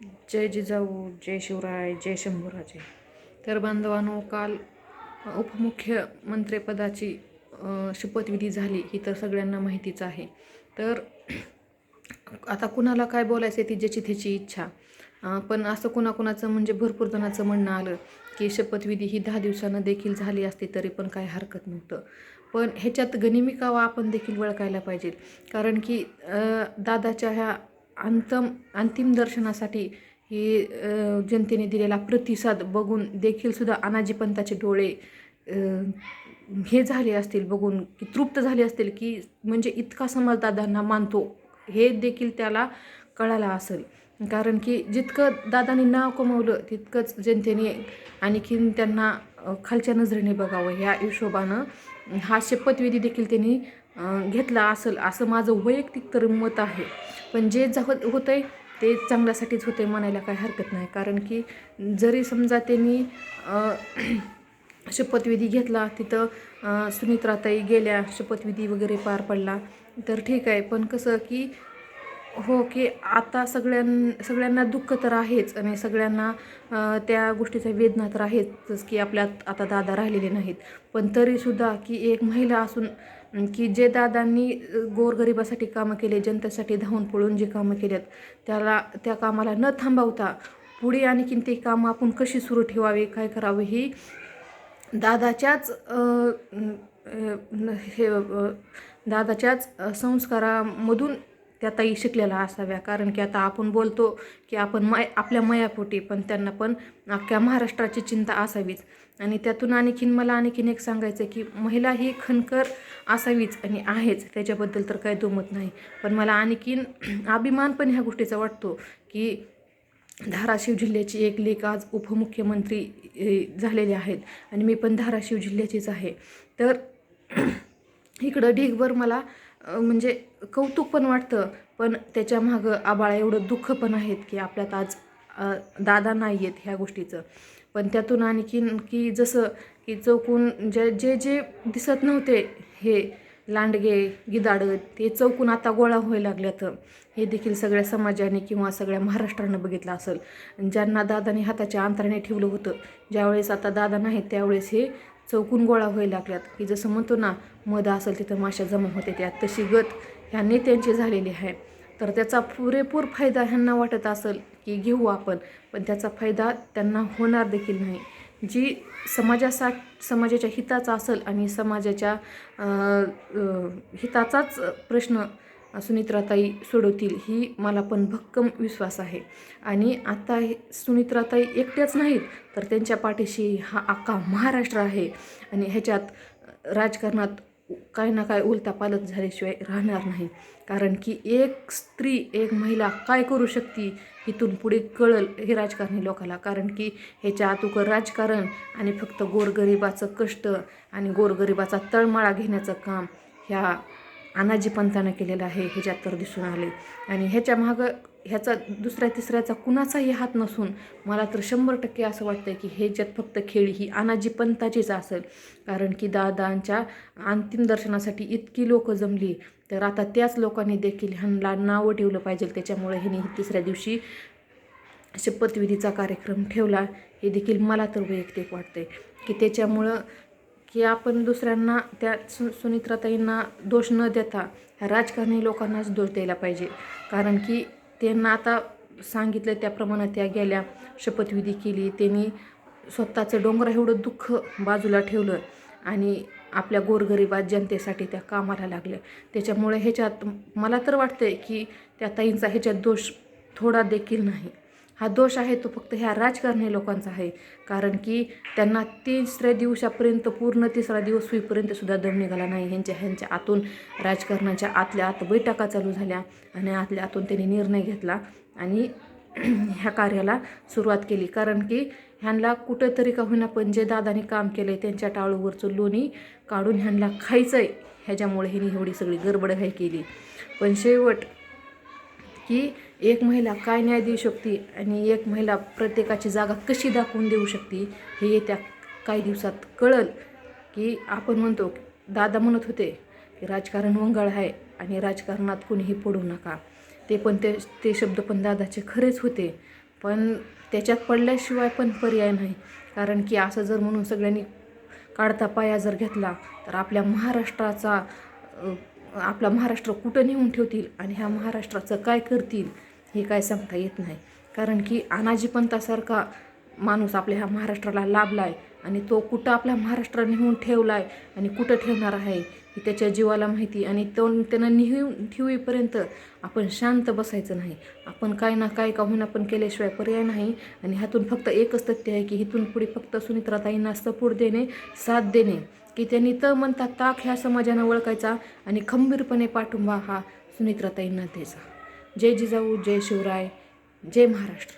जय जिजाऊ जय शिवराय जय शंभूराजे. तर बांधवांनो काल उपमुख्यमंत्रीपदाची शपथविधी झाली ही तर सगळ्यांना माहितीच आहे. तर आता कुणाला काय बोलायचं ती ज्याची त्याची इच्छा. पण असं कुणाकुणाचं म्हणजे भरपूर जणाचं म्हणणं आलं की शपथविधी ही दहा दिवसानं देखील झाली असती तरी पण काय हरकत नव्हतं. पण ह्याच्यात गनिमिकावा आपण देखील वळखायला पाहिजे कारण की दादाच्या ह्या अंतम अंतिम दर्शनासाठी हे जनतेने दिलेला प्रतिसाद बघून देखील सुद्धा अनाजी पंताचे डोळे हे झाले असतील बघून की तृप्त झाले असतील की म्हणजे इतका समाज दादांना मानतो हे देखील त्याला कळालं असेल. कारण की जितकं दादांनी नाव कमवलं तितकंच जनतेने आणखीन त्यांना खालच्या नजरेने बघावं. ह्या हिशोबानं हा शपथविधी देखील त्यांनी घेतला असेल असं माझं वैयक्तिक तर मत आहे. पण जे जा होतं आहे ते चांगल्यासाठीच होतं आहे म्हणायला काही हरकत नाही. कारण की जरी समजा त्यांनी शपथविधी घेतला तिथं अ, सुनित्राताई गेल्या शपथविधी वगैरे पार पडला तर ठीक आहे. पण कसं की हो की आता सगळ्यां सगळ्यांना दुःख तर आहेच आणि सगळ्यांना त्या गोष्टीचा वेदना तर आहेच जसं की आपल्यात आता दादा राहिलेले नाहीत. पण तरीसुद्धा की एक महिला असून की जे दादांनी गोरगरिबासाठी कामं केले जनतेसाठी धावून पळून जे कामं केलेत त्याला त्या कामाला न थांबवता पुढे आणखीन ते कामं आपण कशी सुरू ठेवावे काय करावे ही दादाच्याच हे दादाच्याच संस्कारामधून त्या ताई शिकलेल्या असाव्या. कारण की आता आपण बोलतो की आपण मय आपल्या मयापोटी पण त्यांना पण अख्ख्या महाराष्ट्राची चिंता असावीच. आणि त्यातून आणखीन मला आणखीन एक सांगायचं आहे की महिला ही खणकर असावीच आणि आहेच त्याच्याबद्दल तर काही दुमत नाही. पण मला आणखीन अभिमान पण ह्या गोष्टीचा वाटतो की धाराशिव जिल्ह्याची एक लेख आज उपमुख्यमंत्री झालेले आहेत. आणि मी पण धाराशिव जिल्ह्याचीच आहे. तर इकडं ढीगभर मला म्हणजे कौतुक पण वाटतं पण त्याच्या मागं आबाळा एवढं दुःख पण आहेत की आपल्यात आज दादा नाही आहेत ह्या गोष्टीचं. पण त्यातून आणखीन की जसं की चौकून जे जे जे दिसत नव्हते हे लांडगे गिदाडं ते चौकून आता गोळा व्हायला लागल्यात. हे देखील सगळ्या समाजाने किंवा सगळ्या महाराष्ट्रानं बघितलं असेल. ज्यांना दादाने हाताच्या अंतराने ठेवलं होतं ज्यावेळेस आता दादा नाहीत त्यावेळेस हे चौकून गोळा व्हायला लागल्यात. की जसं म्हणतो ना मध असेल तिथं माशा जमा होते त्यात तशी गत ह्या नेत्यांची झालेली आहे. तर त्याचा पुरेपूर फायदा ह्यांना वाटत असेल की घेऊ आपण पण त्याचा फायदा त्यांना होणार देखील नाही. जी समाजासा समाजाच्या हिताचा असेल आणि समाजाच्या हिताचाच प्रश्न सुनित्राताई सोडवतील ही मला पण भक्कम विश्वास आहे. आणि आता हे सुनित्राताई एकट्याच नाहीत तर त्यांच्या पाठीशी हा अख्खा महाराष्ट्र आहे. आणि ह्याच्यात राजकारणात काय ना काय उलता पालत झाल्याशिवाय राहणार नाही. कारण की एक स्त्री एक महिला काय करू शकते इथून पुढे कळल हे राजकारणी लोकाला. कारण की ह्याच्या आतुकर राजकारण आणि फक्त गोरगरिबाचं कष्ट आणि गोरगरिबाचा तळमाळा घेण्याचं काम ह्या आनाजी पंतानं केलेलं आहे ह्याच्यात तर दिसून आले. आणि ह्याच्या मागं ह्याचा दुसऱ्या तिसऱ्याचा कुणाचाही हात नसून मला तर शंभर टक्के असं वाटतं की ह्याच्यात फक्त खेळी ही आनाजी पंताचीच असेल. कारण की दादांच्या अंतिम दर्शनासाठी इतकी लोकं जमली तर आता त्याच लोकांनी देखील ह्यांना नावं ठेवलं पाहिजे. त्याच्यामुळे ह्यांनी तिसऱ्या दिवशी शपथविधीचा कार्यक्रम ठेवला. हे देखील मला तर वैयक्तिक वाटते की त्याच्यामुळं की आपण दुसऱ्यांना त्या सु सुनित्राताईंना दोष न देता राजकारणी लोकांनाच दोष द्यायला पाहिजे. कारण की त्यांना आता सांगितलं त्याप्रमाणे त्या गेल्या शपथविधी केली त्यांनी स्वतःचं डोंगर एवढं दुःख बाजूला ठेवलं आणि आपल्या गोरगरिबात जनतेसाठी त्या कामाला लागल्या त्याच्यामुळे ह्याच्यात मला तर वाटतं आहे की त्या ताईंचा ह्याच्यात दोष थोडा देखील नाही. हा दोष आहे तो फक्त ह्या राजकारणी लोकांचा आहे. कारण की त्यांना तिसऱ्या दिवसापर्यंत पूर्ण तिसरा दिवस होईपर्यंत सुद्धा दम निघाला नाही. ह्यांच्या ह्यांच्या आतून राजकारणाच्या आतल्या आत बैठका चालू झाल्या आणि आतल्या आतून त्यांनी निर्णय घेतला आणि ह्या कार्याला सुरुवात केली. कारण की ह्यांना कुठंतरी का होईना पण जे दादाने काम केलं आहे त्यांच्या टाळूवरचं लोणी काढून ह्यांना खायचं आहे ह्याच्यामुळे ह्यांनी एवढी सगळी गडबड घाई केली. पण शेवट की एक महिला काय न्याय देऊ शकते आणि एक महिला प्रत्येकाची जागा कशी दाखवून देऊ शकते हे येत्या काही दिवसात कळल की आपण म्हणतो दादा म्हणत होते की राजकारण वंगाळ आहे आणि राजकारणात कुणीही पडू नका. ते पण ते ते शब्द पण दादाचे खरेच होते. पण त्याच्यात पडल्याशिवाय पण पर्याय नाही. कारण की असं जर म्हणून सगळ्यांनी काढता पाया जर घेतला तर आपल्या महाराष्ट्राचा आपला महाराष्ट्र कुठं नेऊन ठेवतील आणि ह्या महाराष्ट्राचं काय करतील हे काय सांगता येत नाही. कारण की अनाजी पंतासारखा माणूस आपल्या ह्या महाराष्ट्राला लाभला आहे आणि तो कुठं आपल्या महाराष्ट्र नेऊन ठेवला आहे आणि कुठं ठेवणार आहे हे त्याच्या जीवाला माहिती आणि तो त्यानं नेऊन ठेवीपर्यंत आपण शांत बसायचं नाही. आपण काय ना काय का होईना पण केल्याशिवाय पर्याय नाही आणि ह्यातून फक्त एकच तथ्य आहे की इथून पुढे फक्त सुनित्राताईंना सपोर्ट देणे साथ देणे. की त्यांनी त म्हणता ताक ह्या समाजानं ओळखायचा आणि खंबीरपणे पाठिंबा हा सुनित्राताईंना द्यायचा. जय जिजाऊ जय शिवराय जय महाराष्ट्र.